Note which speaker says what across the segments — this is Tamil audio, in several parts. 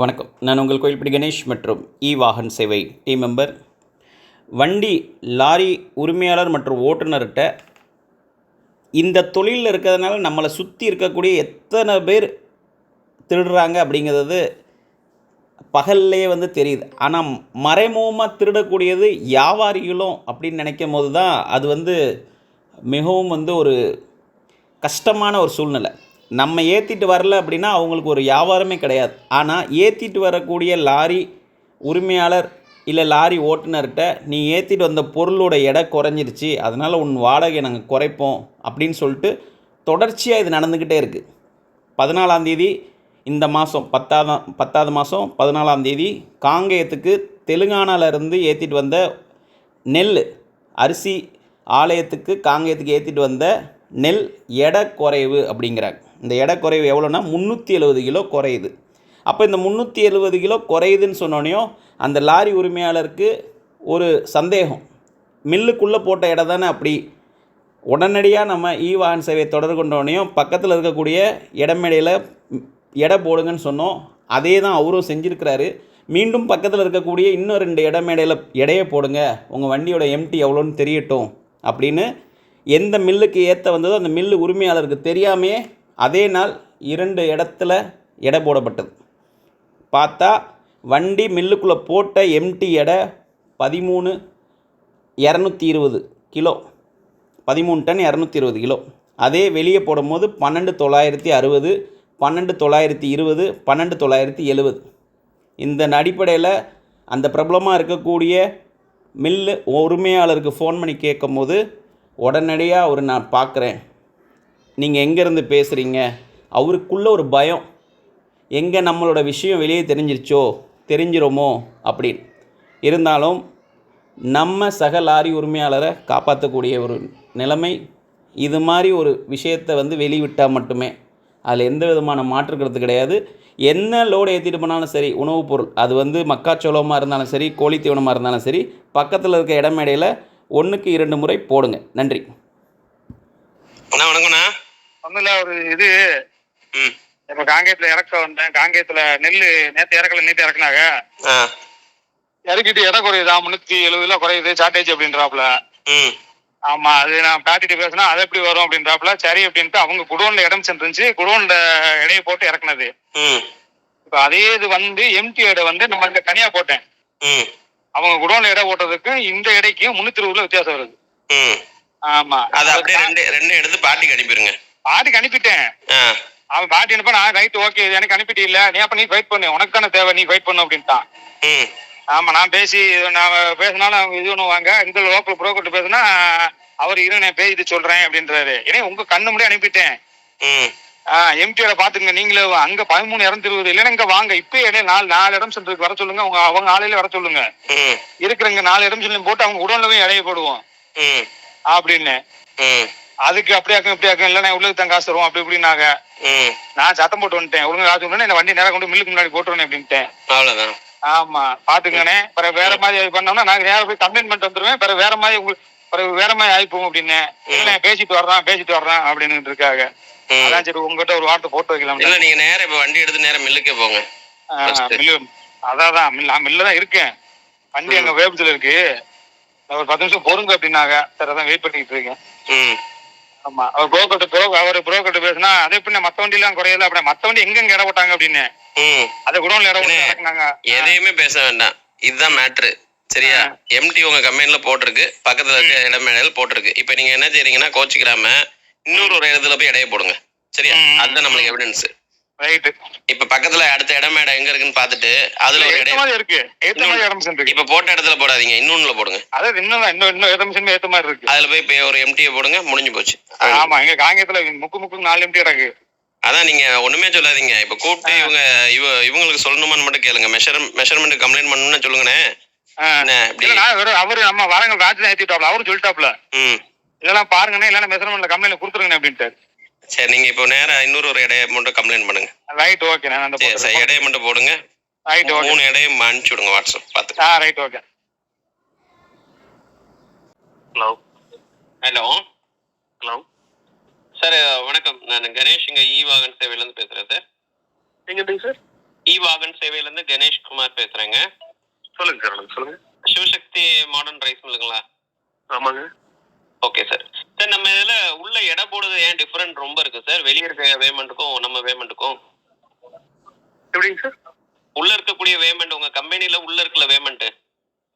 Speaker 1: வணக்கம். நான் உங்கள் கோயில்படி கணேஷ் மற்றும் இ வாகன் சேவை டீம் மெம்பர். வண்டி லாரி உரிமையாளர் மற்றும் ஓட்டுநர்கிட்ட இந்த தொழிலில் இருக்கிறதுனால நம்மளை சுற்றி இருக்கக்கூடிய எத்தனை பேர் திருடுறாங்க அப்படிங்கிறது பகல்லையே வந்து தெரியுது. ஆனால் மறைமுகமாக திருடக்கூடியது வியாபாரிகளும் அப்படின்னு நினைக்கும் போது தான் அது வந்து மிகவும் வந்து ஒரு கஷ்டமான ஒரு சூழ்நிலை. நம்ம ஏற்றிட்டு வரல அப்படின்னா அவங்களுக்கு ஒரு வியாபாரமே கிடையாது. ஆனால் ஏற்றிட்டு வரக்கூடிய லாரி உரிமையாளர் இல்லை லாரி ஓட்டுநர்கிட்ட நீ ஏற்றிட்டு வந்த பொருளோட எடை குறைஞ்சிருச்சு அதனால் உன் வாடகை நாங்கள் குறைப்போம் அப்படின்னு சொல்லிட்டு தொடர்ச்சியாக இது நடந்துக்கிட்டே இருக்குது பதினாலாந்தேதி இந்த மாதம் பத்தாதாம் பத்தாவது மாதம் பதினாலாந்தேதி காங்கேயத்துக்கு தெலுங்கானாவிலேருந்து ஏற்றிட்டு வந்த நெல் அரிசி ஆலயத்துக்கு காங்கேயத்துக்கு ஏற்றிட்டு வந்த நெல் எடை குறைவு அப்படிங்கிறாங்க இந்த எடை குறைவு எவ்வளோன்னா முந்நூற்றி எழுபது கிலோ குறையுது. அப்போ இந்த முந்நூற்றி எழுபது கிலோ குறையுதுன்னு சொன்னோடனையும் அந்த லாரி உரிமையாளருக்கு ஒரு சந்தேகம். மில்லுக்குள்ளே போட்ட இடம் தானே அப்படி. உடனடியாக நம்ம இ வாகன் சேவை தொடர்பு கொண்டோடனையும் பக்கத்தில் இருக்கக்கூடிய இடமேடையில் எடை போடுங்கன்னு சொன்னோம். அதே தான் அவரும் செஞ்சுருக்கிறாரு. மீண்டும் பக்கத்தில் இருக்கக்கூடிய இன்னும் ரெண்டு இடமேடையில் எடையை போடுங்க. உங்கள் வண்டியோட எம்டி எவ்வளோன்னு தெரியட்டும் அப்படின்னு எந்த மில்லுக்கு ஏற்ற வந்ததோ அந்த மில்லு உரிமையாளருக்கு தெரியாமையே அதே நாள் இரண்டு இடத்துல எடை போடப்பட்டது. பார்த்தா வண்டி மில்லுக்குள்ளே போட்ட எம்டி எடை பதிமூணு இரநூத்தி இருபது கிலோ. பதிமூணு டன் இரநூத்தி இருபது கிலோ. அதே வெளியே போடும்போது பன்னெண்டு தொள்ளாயிரத்தி அறுபது பன்னெண்டு தொள்ளாயிரத்தி இருபது பன்னெண்டு தொள்ளாயிரத்தி எழுபது. இந்த அடிப்படையில் அந்த பிரபலமாக இருக்கக்கூடிய மில்லு உரிமையாளருக்கு ஃபோன் பண்ணி கேட்கும்போது உடனடியாக அவர் நான் பார்க்குறேன் நீங்கள் எங்கேருந்து பேசுகிறீங்க அவருக்குள்ள ஒரு பயம். எங்கே நம்மளோட விஷயம் வெளியே தெரிஞ்சிருச்சோ? தெரிஞ்சிருமோ? அப்படின்னு. இருந்தாலும் நம்ம சக லாரி உரிமையாளரை காப்பாற்றக்கூடிய ஒரு நிலைமை இது மாதிரி ஒரு விஷயத்தை வந்து வெளிவிட்டால் மட்டுமே. அதில் எந்த விதமான மாற்றுக்கிறது கிடையாது. என்ன லோடு ஏற்றிட்டு போனாலும் சரி உணவுப் பொருள். அது வந்து மக்காச்சோளமாக இருந்தாலும் சரி கோழி தீவனமாக இருந்தாலும் சரி பக்கத்தில் இருக்க இடமேடையில் ஒன்றுக்கு இரண்டு முறை போடுங்க. நன்றி.
Speaker 2: அண்ணா வணக்கம்ண்ணா.
Speaker 3: ஒண்ணுல ஒரு இது. இப்ப காங்கேயத்துல இறக்க வந்தேன். காங்கேயத்துல நெல்லு நேத்து இறக்கல நேத்து இறக்குனாங்க. இறக்கிட்டு எடை குறையுதா? முன்னூத்தி எழுபது கிலோ குறையுது சார்டேஜ் அப்படின்றாப்ல ஆமா அது நான் பேட்டிட்டு பேசினா அது எப்படி வரும் அப்படின்றாப்ல சரி அப்படின்ட்டு அவங்க குடோன்ல இடம் சென்றுச்சு குடோன்ல எடையை போட்டு இறக்குனது. இப்ப அதே இது வந்து எம்டி எடை வந்து நம்ம இங்க தனியா போட்டேன். அவங்க குடோன்ல எடை போட்டதுக்கு இந்த எடைக்கும் முன்னூத்தி இருபது கிலோ வித்தியாசம் வருது. ஆமா.
Speaker 2: அது அப்படியே ரெண்டு ரெண்டு எடுத்து பாட்டிக்கு அனுப்பிடுங்க
Speaker 3: பாட்டிக்கு அனுப்பிட்டேன். அவன் பாட்டி அனுப்ப நான் ரைட் ஓகே எனக்கு அனுப்பிட்டு இல்ல நீ அப்ப நீ ஃபைட் பண்ணு உனக்கு தானே தேவை நீ ஃபைட் பண்ணு அப்படின்ட்டான். ஆமா நான் பேசி நான் பேசினாலும் அவங்க இது பண்ணுவாங்க. இந்த லோக்கல் புரோக்கர்ட்ட பேசினா அவர் இரு நான் பேசிட்டு சொல்றேன் அப்படின்றாரு. ஏன்னா உங்க கண்ணு முடிய அனுப்பிட்டேன்.
Speaker 2: ம்.
Speaker 3: எம்டியோட பாத்துங்க நீங்களே அங்க பதிமூணு இரநூத்தி இருபது இல்லைன்னா இங்க வாங்க. இப்ப இடையில நாலு நாலு இடம் சென்டருக்கு வர சொல்லுங்க. அவங்க அவங்க ஆளையில வர சொல்லுங்க. இருக்கிறங்க நாலு இடம் சொல்லி போட்டு அவங்க உடன்ல போய் இடைய போடுவோம்
Speaker 2: ம்.
Speaker 3: அப்படின்னு
Speaker 2: ம்
Speaker 3: அதுக்கு அப்படியாக்கும் இப்படியாக்கும் இல்லைன்னா உள்ளுக்கு தான் காசு தருவோம். அப்படி இப்படின்னாங்க. நான் சத்தம் போட்டு வந்துட்டேன். ஒழுங்கா காசு விடணும் என்ன வண்டி நேரம் கொண்டு மில்லுக்கு முன்னாடி போட்டுருவேன் அப்படின்ட்டேன். ஆமா. பாத்துக்கண்ணே பிறகு வேற மாதிரி பண்ணோம்னா நாங்க நேரம் போய் கம்ப்ளைண்ட் பண்ணிட்டு வந்துருவேன். பிறகு வேற மாதிரி உங்களுக்கு பிறகு வேற மாதிரி ஆயிப்போம் அப்படின்னு. இல்ல பேசிட்டு வர்றான் பேசிட்டு வர்றான் அப்படின்னு இருக்காங்க. அதான் சரி உங்ககிட்ட ஒரு வார்த்தை போட்டு வைக்கலாம்
Speaker 2: இல்லை நீங்கள் நேரம் இப்போ வண்டி எடுத்து நேரம் மில்லுக்கே போங்க.
Speaker 3: மில்லு அதான் மில்ல மில்ல தான் இருக்கேன். வண்டி அங்க வேபத்துல இருக்கு. ஒரு பத்து நிமிஷம் பொறுங்க அப்படின்னாங்க. சரி அதான் வெயிட் பண்ணிட்டு இருக்கேன். ஆமா. அவர் புரோக்கர்ட்ட ப்ரோ அவர் புரோக்கர்ட்ட பேசினா அதே எப்படி மத்த வண்டி எல்லாம் குறையல அப்படி மத்த வண்டி எங்க எங்க இட போட்டாங்க அப்படின்னு. அதை குடோன்ல இட போட்டு
Speaker 2: அண்ணே,
Speaker 3: இறக்குனாங்க.
Speaker 2: எதையுமே பேச வேண்டாம். இதுதான் மேட்ரு சரியா? எம்டி உங்க கம்பெனில போட்டிருக்கு. பக்கத்துல இருக்க இடமேடையில போட்டிருக்கு. இப்போ நீங்க என்ன செய்றீங்கன்னா கோச்சிக்கிறாம இன்னொரு ஒரு இடத்துல போய் இடைய போடுங்க. சரியா. அதுதான் நம்மளுக்கு எவிடன்ஸ்
Speaker 3: ரைட்டு
Speaker 2: இப்ப பக்கத்துல அடுத்த இடமேடை எங்க இருக்குன்னு பார்த்துட்டு அதுல ஒரு இடம்.
Speaker 3: மாதிரி இருக்கு. ஏத்த மாதிரி இடம் சென்று
Speaker 2: இப்ப போட்ட இடத்துல போடாதீங்க இன்னொன்னுல போடுங்க.
Speaker 3: அதாவது இன்னும் இன்னும் இன்னும் ஏத்த மிஷின் ஏத்த மாதிரி இருக்கு.
Speaker 2: அதுல போய் இப்ப ஒரு எம்டியை போடுங்க முடிஞ்சு போச்சு.
Speaker 3: ஆமா எங்க காங்கேயத்துல முக்கு முக்கு நாலு எம்டி கிடக்கு
Speaker 2: அதான் நீங்க ஒண்ணுமே சொல்லாதீங்க. இப்ப கூப்பிட்டு இவங்க இவ இவங்களுக்கு சொல்லணுமான்னு மட்டும் கேளுங்க. மெஷர் மெஷர்மெண்ட் கம்ப்ளைண்ட் பண்ணணும்னு சொல்லுங்கண்ணே.
Speaker 3: அவரு நம்ம வரங்கள் ராஜன் ஏத்திட்டாப்ல அவரு சொல்லிட்டாப்ல. இதெல்லாம் பாருங்கண்ணே இல்லன்னா மெசர்மெண்ட்ல கம்ப்ளைண்ட் கொடுத்துருங்கண்ணே அப்படின்ட்டு
Speaker 2: சரி நீங்க இப்போ நேரா இன்னொரு ஒரு இடைய மட்டும் கம்ப்ளைண்ட் பண்ணுங்க.
Speaker 3: ரைட் ஓகே நான் அந்த
Speaker 2: சரி சரி இடைய மட்டும் போடுங்க.
Speaker 3: ரைட் ஓகே
Speaker 2: மூணு இடையும் அனுப்பிச்சு விடுங்க வாட்ஸ்அப் பார்த்து
Speaker 3: ஆ right okay
Speaker 2: hello hello hello sir வணக்கம். நான் கணேஷ் இங்கே இ வாகன் சேவையிலேருந்து பேசுகிறேன் சார்
Speaker 3: எங்க சார்
Speaker 2: இ வாகன் சேவையில இருந்து கணேஷ்குமார் பேசுறேங்க.
Speaker 4: சொல்லுங்க சார் சொல்லுங்க.
Speaker 2: சிவசக்தி மாடர்ன் ரைஸ் மில்லுங்களா?
Speaker 4: ஆமாங்க.
Speaker 2: ஓகே சார் சார் நம்ம இதுல உள்ள போடுறது ஏன் டிஃபரெண்ட் ரொம்ப இருக்கு சார் வெளியே இருக்க வேமெண்ட்டுக்கும் நம்ம வேமெண்ட்டுக்கும்
Speaker 4: எப்படிங்க சார்
Speaker 2: உள்ள இருக்கக்கூடிய வேமெண்ட் உங்க கம்பெனில உள்ள இருக்கல வேமெண்ட்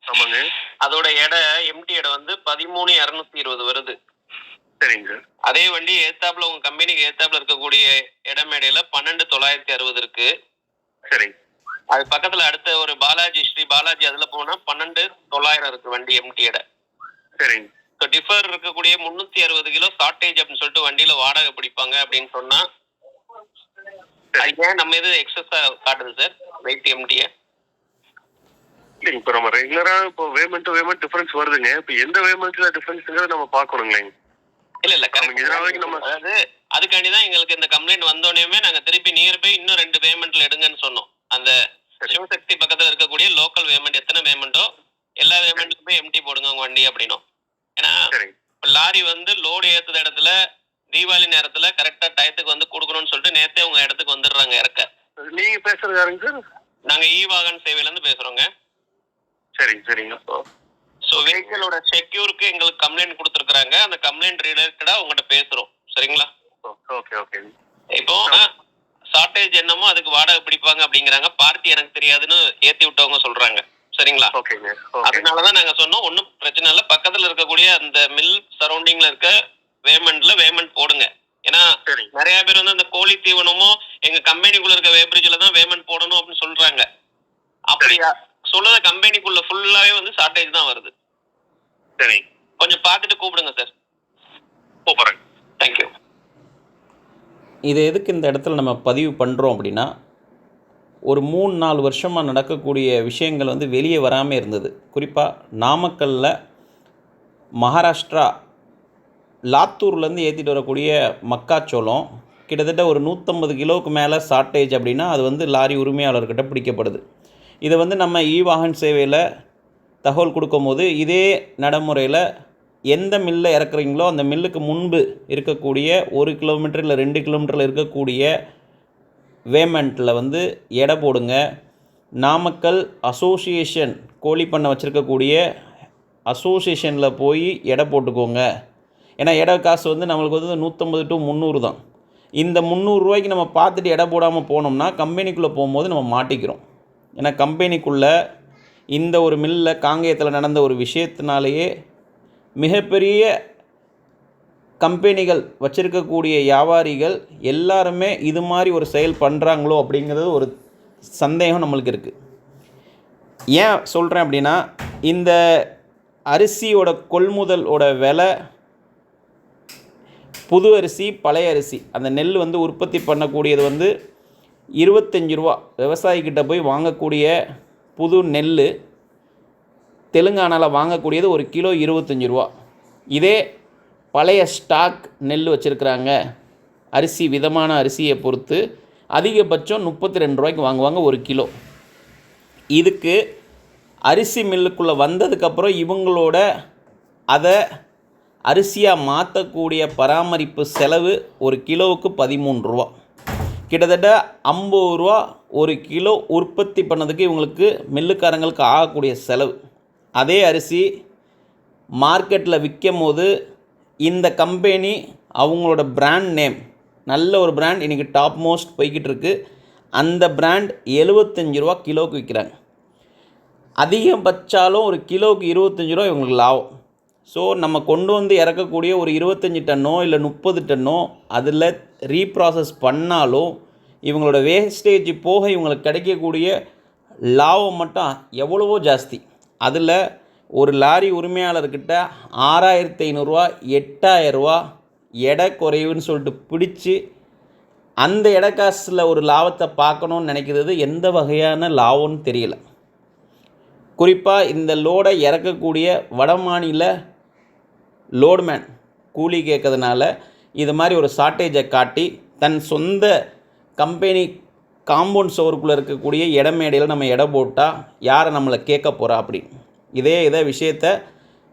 Speaker 4: ஆமாங்க.
Speaker 2: அதோட எடை எம்டி எடை வந்து பதிமூணு இரநூத்தி இருபது வருது.
Speaker 4: சரிங்க சார்
Speaker 2: அதே வண்டி ஏத்தாப்புல உங்க கம்பெனிக்கு ஏத்தாப்புல இருக்கக்கூடிய இடமேடையில பன்னெண்டு தொள்ளாயிரத்தி அறுபது இருக்கு.
Speaker 4: சரிங்க
Speaker 2: அது பக்கத்துல அடுத்த ஒரு பாலாஜி ஸ்ரீ பாலாஜி அதுல போனா பன்னெண்டு தொள்ளாயிரம் இருக்கு வண்டி எம்டி எடை.
Speaker 4: சரிங்க
Speaker 2: டிஃபர் இருக்கக்கூடிய முந்நூற்றி அறுபது கிலோ ஷார்ட்டேஜ் அப்படின்னு சொல்லிட்டு வண்டியில வாடகை பிடிப்பாங்க அப்படின்னு சொன்னா ஏன் நம்ம இது எக்ஸஸா காட்டுது சார் வெயிட் எம்டியை
Speaker 4: இப்போ நம்ம ரெகுலரா இப்போ வேமெண்ட் டு வேமெண்ட் டிஃபரன்ஸ் வருதுங்க. இப்போ எந்த வேமெண்ட்ல டிஃபரன்ஸ்ங்கிறத நம்ம பார்க்கணுங்களேங்க
Speaker 2: இல்ல இல்ல
Speaker 4: நாளைக்கு நம்ம-
Speaker 2: அதாவது அதுக்காண்டி தான் எங்களுக்கு இந்த கம்ப்ளைண்ட் வந்தோடனே நாங்க திருப்பி நியர் பை இன்னும் ரெண்டு பேமெண்ட்ல எடுங்கன்னு சொன்னோம். அந்த. சிவசக்தி பக்கத்துல இருக்கக்கூடிய லோக்கல் பேமெண்ட் எத்தனை பேமெண்ட்டோ எல்லா பேமெண்ட்டுக்குமே எம்டி போடுங்க உங்க வண்டி அப்படின்னும். லாரி வந்து லோடு ஏத்துற இடத்துல தீபாவளி நேரத்துல கரெக்டா டயத்துக்கு வந்து கொடுக்கணும்னு சொல்லிட்டு நேத்தே உங்க இடத்துக்கு வந்துடுறாங்க இறக்க.
Speaker 4: நீங்க பேசுறது யாருங்க சார்
Speaker 2: நாங்க இ வாகன் சேவையில இருந்து பேசுறோங்க.
Speaker 4: சரிங்க சரிங்க.
Speaker 2: ஸோ வெஹிக்கிளோட செக்யூருக்கு எங்களுக்கு கம்ப்ளைண்ட் கொடுத்துருக்காங்க அந்த கம்ப்ளைண்ட் ரிலேட்டடா உங்ககிட்ட பேசுறோம். சரிங்களா?
Speaker 4: ஓகே ஓகே
Speaker 2: இப்போ ஷார்ட்டேஜ் என்னமோ அதுக்கு வாடகை பிடிப்பாங்க அப்படிங்கிறாங்க. பார்ட்டி எனக்கு தெரியாதுன்னு ஏத்தி விட்டவங்க சொல்றாங்க. சரிங்களா?
Speaker 4: ஓகேங்க. ஓகே.
Speaker 2: அதனாலதான் நாங்க சொன்னோம். ஒன்றும் பிரச்சனை இல்லை. பக்கத்துல இருக்கக்கூடிய அந்த மில் சரௌண்டிங்ல இருக்க வேமெண்ட்ல வேமெண்ட் போடுங்க. ஏன்னா நிறைய பேர் வந்து அந்த கோழி தீவனமோ எங்க கம்பெனிக்குள்ள இருக்க வேப்ரிட்ஜ்ல தான் வேமெண்ட் போடணும் அப்படின்னு சொல்றாங்க. அப்படியா சொல்லுற கம்பெனிக்குள்ள ஃபுல்லாவே வந்து ஷார்ட்டேஜ் தான் வருது.
Speaker 4: சரிங்க
Speaker 2: கொஞ்சம் பார்த்துட்டு கூப்பிடுங்க சார்
Speaker 4: கூப்பிட்றேங்க
Speaker 2: தேங்க்யூ
Speaker 1: இதை எதுக்கு இந்த இடத்துல நம்ம பதிவு பண்ணுறோம் அப்படின்னா ஒரு மூணு நாலு வருஷமாக நடக்கக்கூடிய விஷயங்கள் வந்து வெளியே வராமல் இருந்தது. குறிப்பாக நாமக்கல்லில் மகாராஷ்டிரா லாத்தூர்லேருந்து ஏற்றிட்டு வரக்கூடிய மக்காச்சோளம் கிட்டத்தட்ட ஒரு நூற்றம்பது கிலோவுக்கு மேலே ஷார்ட்டேஜ் அப்படின்னா அது வந்து லாரி உரிமையாளர்கிட்ட பிடிக்கப்படுது. இதை வந்து நம்ம இ வாகன் சேவையில் தகவல் கொடுக்கும்போது இதே நடைமுறையில் எந்த மில்லை இறக்குறீங்களோ அந்த மில்லுக்கு முன்பு இருக்கக்கூடிய ஒரு கிலோமீட்டர் இல்லை ரெண்டு கிலோமீட்டரில் இருக்கக்கூடிய வேமெண்ட்டில் வந்து எடை போடுங்க. நாமக்கல் அசோசியேஷன் கோழி பண்ணை வச்சுருக்கக்கூடிய அசோசியேஷனில் போய் எடை போட்டுக்கோங்க. ஏன்னா எடை காசு வந்து நம்மளுக்கு வந்து நூற்றம்பது டு முந்நூறு தான். இந்த முந்நூறுரூவாய்க்கு நம்ம பார்த்துட்டு எடை போடாமல் போனோம்னா கம்பெனிக்குள்ளே போகும்போது நம்ம மாட்டிக்கிறோம். ஏன்னா கம்பெனிக்குள்ளே இந்த ஒரு மில்லில் காங்கேயத்தில் நடந்த ஒரு விஷயத்தினாலேயே மிகப்பெரிய கம்பெனிகள் வச்சுருக்கக்கூடிய வியாபாரிகள் எல்லாருமே இது மாதிரி ஒரு செயல் பண்ணுறாங்களோ அப்படிங்கிறது ஒரு சந்தேகம் நம்மளுக்கு இருக்குது ஏன் சொல்கிறேன் அப்படின்னா இந்த அரிசியோட கொள்முதலோட விலை புது அரிசி பழைய அரிசி அந்த நெல் வந்து உற்பத்தி பண்ணக்கூடியது வந்து இருபத்தஞ்சி ரூபா. விவசாயிக்கிட்ட போய் வாங்கக்கூடிய புது நெல் தெலுங்கானாவில் வாங்கக்கூடியது ஒரு கிலோ இருபத்தஞ்சி ரூபா. இதே பழைய ஸ்டாக் நெல் வச்சுருக்குறாங்க. அரிசி விதமான அரிசியை பொறுத்து அதிகபட்சம் முப்பத்தி ரெண்டு ரூபாய்க்கு வாங்குவாங்க ஒரு கிலோ. இதுக்கு அரிசி மில்லுக்குள்ளே வந்ததுக்கப்புறம் இவங்களோட அதை அரிசியாக மாற்றக்கூடிய பராமரிப்பு செலவு ஒரு கிலோவுக்கு பதிமூணு ரூபா. கிட்டத்தட்ட ஐம்பது ரூபா ஒரு கிலோ உற்பத்தி பண்ணதுக்கு இவங்களுக்கு மில்லுக்காரங்களுக்கு ஆகக்கூடிய செலவு. அதே அரிசி மார்க்கெட்டில் விற்கும் போது இந்த கம்பெனி அவங்களோட பிராண்ட் நேம் நல்ல ஒரு பிராண்ட் இன்றைக்கி டாப் மோஸ்ட் போய்கிட்டு இருக்கு. அந்த பிராண்ட் எழுபத்தஞ்சி ரூபா கிலோவுக்கு விற்கிறாங்க அதிகபட்சாலும் ஒரு கிலோவுக்கு இருபத்தஞ்சி ரூபா இவங்களுக்கு லாபம். ஸோ நம்ம கொண்டு வந்து இறக்கக்கூடிய ஒரு இருபத்தஞ்சி டன்னோ இல்லை முப்பது டன்னோ அதில் ரீப்ராசஸ் பண்ணாலும் இவங்களோட வேஸ்டேஜ் போக இவங்களுக்கு கிடைக்கக்கூடிய லாபம் மட்டும் எவ்வளவோ ஜாஸ்தி. அதில் ஒரு லாரி உரிமையாளர்கிட்ட ஆறாயிரத்தி ஐநூறுரூவா எட்டாயிரரூவா எடை குறைவுன்னு சொல்லிட்டு பிடிச்சி அந்த எடை காசில் ஒரு லாபத்தை பார்க்கணுன்னு நினைக்கிறது எந்த வகையான லாபம்னு தெரியல. குறிப்பாக இந்த லோடை இறக்கக்கூடிய வடமாநில லோடுமேன் கூலி கேட்கறதுனால இது மாதிரி ஒரு ஷார்ட்டேஜை காட்டி தன் சொந்த கம்பெனி காம்பவுண்ட் சோருக்குள்ளே இருக்கக்கூடிய இடமேடையில் நம்ம எடை போட்டால் யாரை நம்மளை கேட்க போகிறா அப்படி இதே இதே விஷயத்த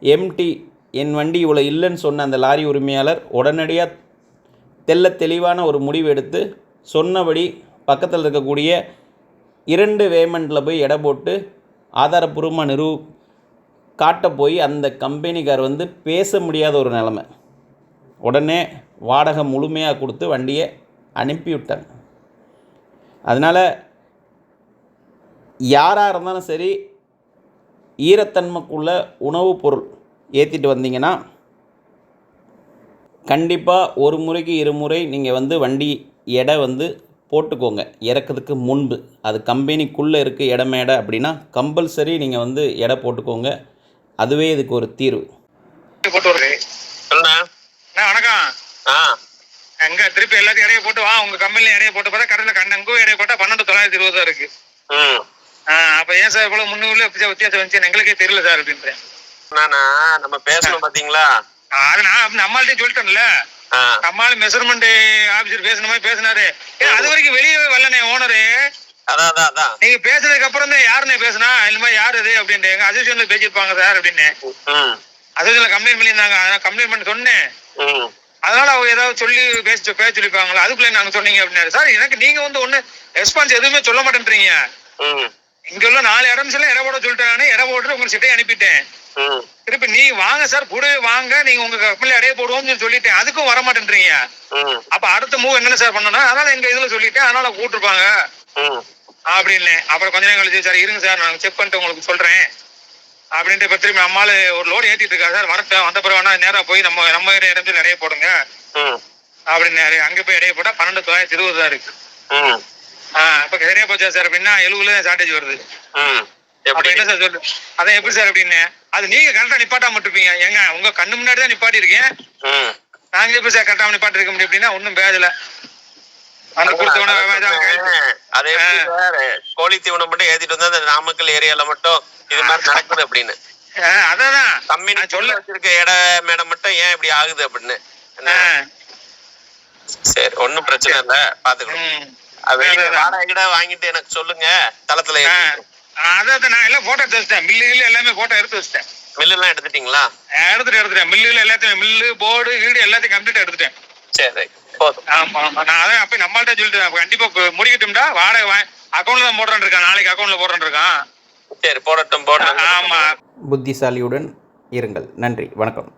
Speaker 1: எம்டி என் வண்டி இவ்வளோ இல்லைன்னு சொன்ன அந்த லாரி உரிமையாளர் உடனடியாக தெல்ல தெளிவான ஒரு முடிவு எடுத்து சொன்னபடி பக்கத்தில் இருக்கக்கூடிய இரண்டு வேமெண்ட்டில் போய் எடை போட்டு ஆதாரப்பூர்வமாக நிரூ காட்ட போய் அந்த கம்பெனிக்கார் வந்து பேச முடியாத ஒரு நிலமை. உடனே வாடகை முழுமையாக கொடுத்து வண்டியை அனுப்பிவிட்டாங்க அதனால் யாராக இருந்தாலும் சரி ஈரத்தன்மைக்குள்ள உணவுப் பொருள் ஏற்றிட்டு வந்தீங்கன்னா கண்டிப்பாக ஒரு முறைக்கு இருமுறை நீங்கள் வந்து வண்டி எடை வந்து போட்டுக்கோங்க. இறக்கிறதுக்கு முன்பு. அது கம்பெனிக்குள்ளே இருக்குது இடம் எடை அப்படின்னா கம்பல்சரி நீங்கள் வந்து எடை போட்டுக்கோங்க. அதுவே இதுக்கு ஒரு தீர்வு.
Speaker 3: வணக்கம்.
Speaker 2: ஆ.
Speaker 3: எங்க திருப்பி எல்லாத்தையும் இடையே போட்டு வா. உங்க கம்பெனில இடையே போட்டு பார்த்தா கடையில் கண்ணங்கும் இடையே போட்டா பன்னெண்டு தொள்ளாயிரத்தி இருபது தான் இருக்கு. அப்ப ஏன் சார் இவ்வளவு முந்நூறுல வித்தியாசம் வந்துச்சு? எங்களுக்கே தெரியல சார் அப்படின்றேன்.
Speaker 2: நானா? நம்ம பேசணும் பாத்தீங்களா?
Speaker 3: அது நான் நம்மள்ட்டே சொல்லிட்டேன்ல.
Speaker 2: ஆ.
Speaker 3: நம்மளால மெஷர்மெண்ட் ஆபீசர் பேசுன மாதிரி பேசினாரு. அது வரைக்கும் வெளியே வரலனே ஓனரு நீங்க பேசுனதுக்கு அப்புறம் தான் யாருன்னு பேசுனா? இந்த மாதிரி யாரு இது அப்படின்ட்டு. எங்க அசோசியேஷன்ல பேசியிருப்பாங்க சார் அப்படின்னு. அசோசியேஷன்ல கம்ப்ளைண்ட் பண்ணியிருந்தாங்க. அதான் கம்ப்ளைண்ட் பண்ணி சொன்னேன். அதனால அவங்க ஏதாவது சொல்லி பேச பேச சொல்லிப்பாங்களா? அதுக்குள்ள நாங்க சொன்னீங்க அப்படின்னாரு. சார் எனக்கு நீங்க வந்து ஒண்ணு ரெஸ்பான்ஸ் எதுவுமே சொல்ல மாட்டேன்றீங்க. இங்க உள்ள நாலு இடம் சொல்ல இட போட சொல்லிட்டாங்க இட போட்டு உங்களுக்கு சிட்டையை அனுப்பிட்டேன். திருப்பி நீங்க வாங்க சார் கூடவே வாங்க. நீங்க உங்க கம்பெனில இடைய போடுவோம்னு சொல்லி சொல்லிட்டேன். அதுக்கும் வர மாட்டேன்றீங்க அப்ப அடுத்த மூவ் என்னென்ன சார் பண்ணணும் அதனால எங்க இதுல சொல்லிட்டேன். அதனால கூட்டிருப்பாங்க அப்படின்னு அப்புறம் கொஞ்ச நேரம் கழிச்சு சார் இருங்க சார் நான் செக் பண்ணிட்டு உங்களுக்கு சொல்றேன். அப்படின்ட்டு இப்ப திரும்பி நம்மால ஒரு லோடு ஏத்திட்டு இருக்கா சார் வரட்டும். வந்த பிறகு வேணா நேரா போய் நம்ம நம்ம இடத்துல இடைய போடுங்க.
Speaker 2: ம்.
Speaker 3: அப்படின்னாரு. அங்க போய் இடைய போட்டா பன்னெண்டு தொள்ளாயிரத்தி இருபது தான் இருக்கு இப்ப சரியா போச்சா சார்? அப்படின்னா எழுபதுல ஷார்டேஜ் வருது. அப்ப என்ன சார் சொல்லு? அதான் எப்படி சார் அப்படின்னு? அது நீங்க கரெக்டா நிப்பாட்டாம இருப்பீங்க. ஏங்க உங்க கண்ணு முன்னாடி தான் நிப்பாட்டி இருக்கேன். நாங்க எப்படி சார் கரெக்டா நிப்பாட்டி இருக்க முடியும் அப்படின்னா ஒன்றும் பேசல அந்த.
Speaker 2: அது கோழி தீவனம் மட்டும் ஏத்திட்டு வந்தா அந்த நாமக்கல் ஏரியால மட்டும் இது மாதிரி நடக்குது அப்படின்னு.
Speaker 3: அதான்.
Speaker 2: கம்பெனி சொல்ல வச்சிருக்க இட மேடம் மட்டும் ஏன் இப்படி ஆகுது அப்படின்னு? சரி ஒண்ணும் பிரச்சனை இல்ல. பாத்துக்கணும்
Speaker 3: ம்.
Speaker 2: அது வெளிய
Speaker 3: அதான், அதான்.
Speaker 2: வாடகை கிட வாங்கிட்டு எனக்கு சொல்லுங்க. தளத்துல
Speaker 3: ஆஹ் அதான் நான் எல்லாம் போட்டோ எடுத்து வச்சிட்டேன். மில்லு எல்லாமே போட்டோ எடுத்து வச்சிட்டேன்.
Speaker 2: மில்லு எல்லாம் எடுத்துட்டீங்களா?
Speaker 3: எடுத்துட்டு எடுத்துட்டேன் மில்லுல எல்லாத்தையும் மில்லு போர்டு வீடு எல்லாத்தையும் கம்ப்ளீட் எடுத்துட்டேன்.
Speaker 2: சரி
Speaker 3: ஆமா ஆமா. நான் அதான் அப்ப நம்மள்ட்ட சொல்லிட்டு கண்டிப்பா முடிக்கட்டும்டா. வாடகை அக்கௌண்ட்ல தான் போடுறேன் இருக்கான். நாளைக்கு அக்கௌண்ட்ல போடுறேன் இருக்கான்.
Speaker 2: சரி போடட்டும் போடட்டும்.
Speaker 3: ஆமா.
Speaker 1: புத்திசாலியுடன் இருங்கள். நன்றி. வணக்கம்.